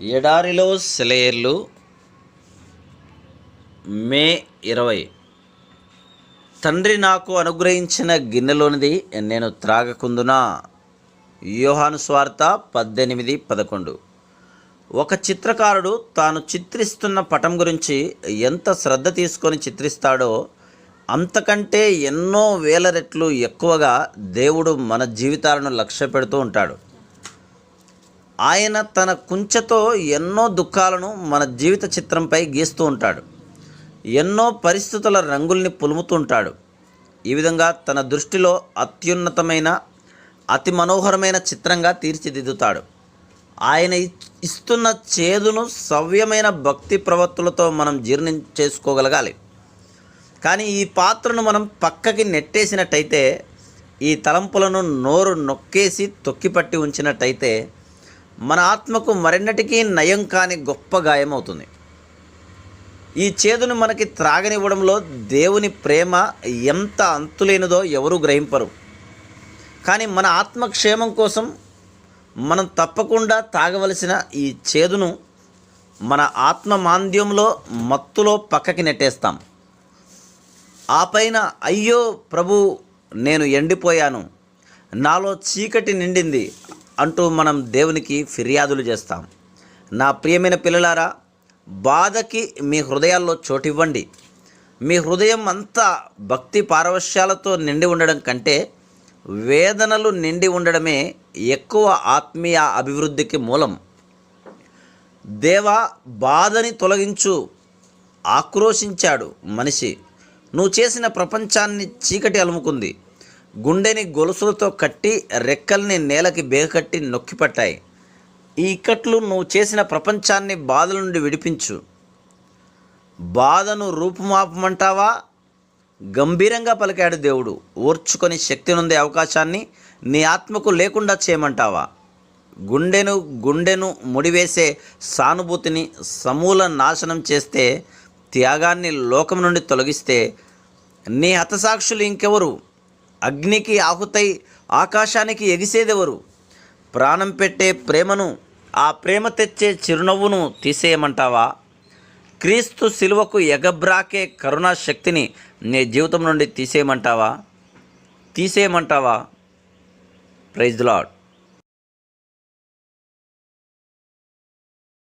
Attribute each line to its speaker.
Speaker 1: ఎడారిలో సెలయర్లు మే ఇరవై. తండ్రి నాకు అనుగ్రహించిన గిన్నెలోనిది నేను త్రాగకుందునా? యోహాను స్వార్త పద్దెనిమిది పదకొండు. ఒక చిత్రకారుడు తాను చిత్రిస్తున్న పటం గురించి ఎంత శ్రద్ధ తీసుకొని చిత్రిస్తాడో అంతకంటే ఎన్నో వేల రెట్లు ఎక్కువగా దేవుడు మన జీవితాలను లక్ష్య పెడుతూ ఉంటాడు. ఆయన తన కుంచెతో ఎన్నో దుఃఖాలను మన జీవిత చిత్రంపై గీస్తూ ఉంటాడు. ఎన్నో పరిస్థితుల రంగుల్ని పులుముతూ ఉంటాడు. ఈ విధంగా తన దృష్టిలో అత్యున్నతమైన అతి మనోహరమైన చిత్రంగా తీర్చిదిద్దుతాడు. ఆయన ఇస్తున్న చేదును సవ్యమైన భక్తి ప్రవత్తులతో మనం జీర్ణం చేసుకోగలగాలి. కానీ ఈ పాత్రను మనం పక్కకి నెట్టేసినట్టయితే ఈ తలంపులను నోరు నొక్కేసి తొక్కిపట్టి ఉంచినట్టయితే మన ఆత్మకు మరెన్నటికీ నయం కాని గొప్ప గాయం అవుతుంది ఈ చేదును మనకి త్రాగనివ్వడంలో దేవుని ప్రేమ ఎంత అంతులేనిదో ఎవరూ గ్రహింపరు. కానీ మన ఆత్మక్షేమం కోసం మనం తప్పకుండా తాగవలసిన ఈ చేదును మన ఆత్మ మాంద్యంలో మత్తులో పక్కకి నెట్టేస్తాం. ఆ పైన అయ్యో ప్రభు నేను ఎండిపోయాను. నాలో చీకటి నిండింది. అంటూ మనం దేవునికి ఫిర్యాదులు చేస్తాం. నా ప్రియమైన పిల్లలారా బాధకి మీ హృదయాల్లో చోటివ్వండి. మీ హృదయం అంతా భక్తి పారవశ్యాలతో నిండి ఉండడం కంటే వేదనలు నిండి ఉండడమే ఎక్కువ ఆత్మీయ అభివృద్ధికి మూలం. దేవా బాధని తొలగించు. ఆక్రోశించాడు మనిషి. నువ్వు చేసిన ప్రపంచాన్ని చీకటి అలుముకుంది. గుండెని గొలుసులతో కట్టి రెక్కల్ని నేలకి బేగకట్టి నొక్కిపట్టాయి. ఈ ఇక్కట్లు నువ్వు చేసిన ప్రపంచాన్ని బాధల నుండి విడిపించు. బాధను రూపుమాపమంటావా? గంభీరంగా పలికాడు దేవుడు. ఓర్చుకొని శక్తి నుండే అవకాశాన్ని నీ ఆత్మకు లేకుండా చేయమంటావా? గుండెను గుండెను ముడివేసే సానుభూతిని సమూల నాశనం చేస్తే త్యాగాన్ని లోకం నుండి తొలగిస్తే నీ హతసాక్షులు ఇంకెవరు? అగ్నికి ఆహుతై ఆకాశానికి ఎగిసేదెవరు? ప్రాణం పెట్టే ప్రేమను ఆ ప్రేమ తెచ్చే చిరునవ్వును తీసేయమంటావా? క్రీస్తు శిలువకు ఎగబ్రాకే కరుణా శక్తిని నీ జీవితం నుండి తీసేయమంటావా? తీసేయమంటావా? Praise lord